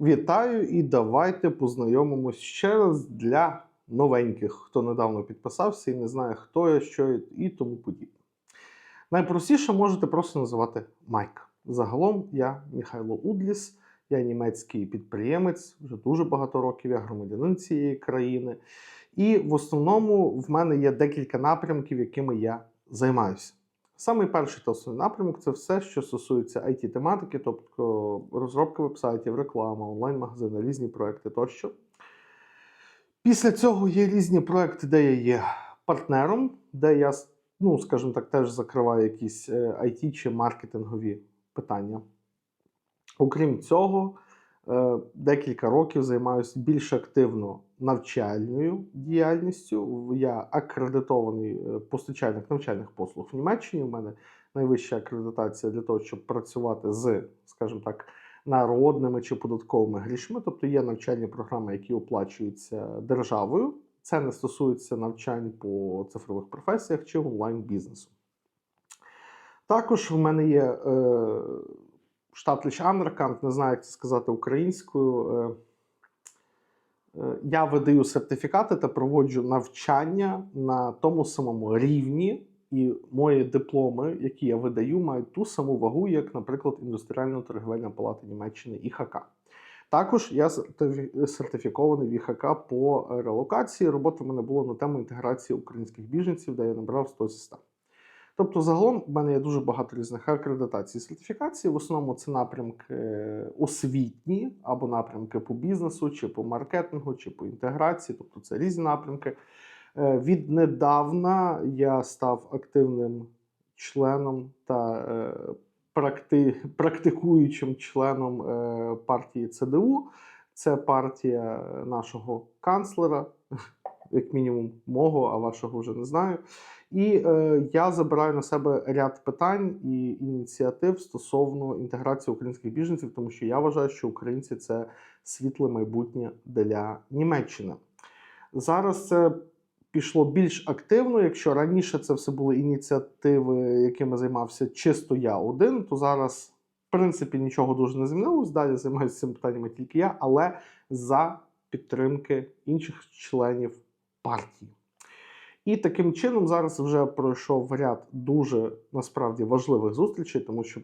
Вітаю і давайте познайомимось ще раз для новеньких, хто недавно підписався і не знає, хто я, що я і тому подібне. Найпростіше можете просто називати Майк. Загалом я Михайло Удліс, я німецький підприємець, вже дуже багато років, я громадянин цієї країни. І в основному в мене є декілька напрямків, якими я займаюся. Самий перший та основний напрямок це все, що стосується it тематики тобто розробка вебсайтів, реклама, онлайн-магазини, різні проекти тощо. Після цього є різні проекти, де я є партнером, де я, ну, скажімо так, теж закриваю якісь IT чи маркетингові питання. Окрім цього, е, декілька років займаюся більш активно навчальною діяльністю. Я акредитований е, постачальник навчальних послуг в Німеччині. У мене найвища акредитація для того, щоб працювати з, скажімо так, народними чи податковими грішми. Тобто є навчальні програми, які оплачуються державою. Це не стосується навчань по цифрових професіях чи онлайн-бізнесу. Також в мене є е, штатліч Анракант, не знаю, як це сказати українською. Е, е, я видаю сертифікати та проводжу навчання на тому самому рівні, і мої дипломи, які я видаю, мають ту саму вагу, як, наприклад, індустріальна торгівельна палата Німеччини ІХК. Також я сертифікований в ІХК по релокації. Робота в мене була на тему інтеграції українських біженців, де я набрав 100 зі 100. Тобто, загалом в мене є дуже багато різних акредитацій і сертифікацій. В основному це напрямки освітні або напрямки по бізнесу, чи по маркетингу, чи по інтеграції. Тобто це різні напрямки. Е, Віднедавна я став активним членом та е, практи, практикуючим членом е, партії ЦДУ. Це партія нашого канцлера, як мінімум мого, а вашого вже не знаю. І е, я забираю на себе ряд питань і ініціатив стосовно інтеграції українських біженців, тому що я вважаю, що українці це світле майбутнє для Німеччини. Зараз це пішло більш активно. Якщо раніше це все були ініціативи, якими займався чисто я один, то зараз, в принципі, нічого дуже не змінилось. Далі займаюся цим питаннями тільки я, але за підтримки інших членів партії. І таким чином зараз вже пройшов ряд дуже насправді важливих зустрічей, тому що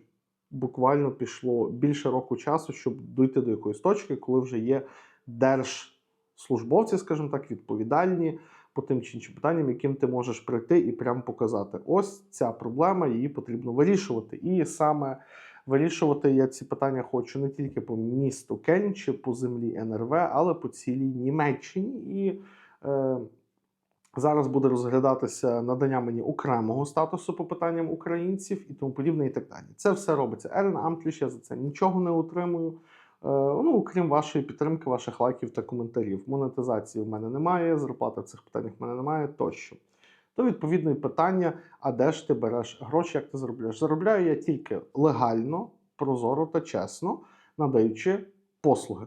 буквально пішло більше року часу, щоб дійти до якоїсь точки, коли вже є держслужбовці, скажімо так, відповідальні по тим чи іншим питанням, яким ти можеш прийти і прямо показати: ось ця проблема, її потрібно вирішувати. І саме вирішувати я ці питання хочу не тільки по місту Кельн чи по землі НРВ, але по цілій Німеччині. І зараз буде розглядатися надання мені окремого статусу по питанням українців і тому подібне, і так далі. Це все робиться Ерен Амтліш, я за це нічого не отримую. Е, ну, окрім вашої підтримки, ваших лайків та коментарів. Монетизації в мене немає, зарплати в цих питаннях в мене немає тощо. То відповідно і питання: а де ж ти береш гроші, як ти заробляєш? Заробляю я тільки легально, прозоро та чесно, надаючи послуги.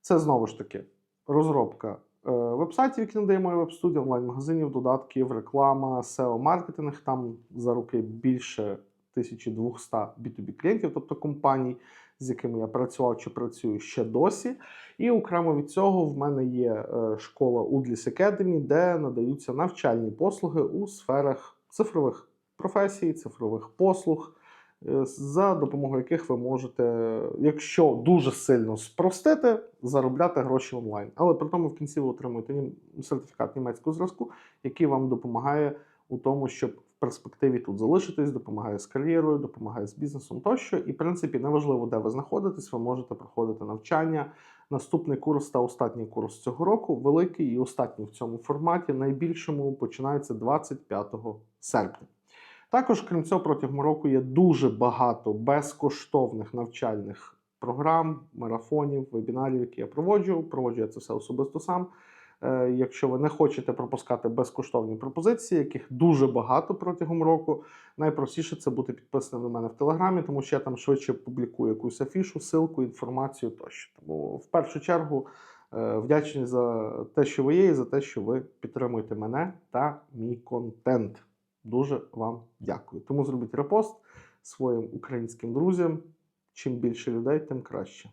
Це знову ж таки розробка е, вебсайтів, які надає моя веб-студія, онлайн-магазинів, додатків, реклама, SEO-маркетинг. Там за роки більше 1200 B2B клієнтів, тобто компаній, з якими я працював чи працюю ще досі. І окремо від цього в мене є е, школа Udlis Academy, де надаються навчальні послуги у сферах цифрових професій, цифрових послуг, е, за допомогою яких ви можете, якщо дуже сильно спростити, заробляти гроші онлайн. Але при тому в кінці ви отримуєте сертифікат німецького зразку, який вам допомагає у тому, щоб в перспективі тут залишитись, допомагає з кар'єрою, допомагає з бізнесом тощо. І, в принципі, неважливо, де ви знаходитесь, ви можете проходити навчання. Наступний курс та останній курс цього року, великий і останній в цьому форматі, найбільшому починається 25 серпня. Також, крім цього, протягом року є дуже багато безкоштовних навчальних програм, марафонів, вебінарів, які я проводжу. Проводжу я це все особисто сам. Е, Якщо ви не хочете пропускати безкоштовні пропозиції, яких дуже багато протягом року, найпростіше це бути підписаним на мене в Телеграмі, тому що я там швидше публікую якусь афішу, ссылку, інформацію тощо. Тому в першу чергу е, вдячний за те, що ви є, і за те, що ви підтримуєте мене та мій контент. Дуже вам дякую. Тому зробіть репост своїм українським друзям. Чим більше людей, тим краще.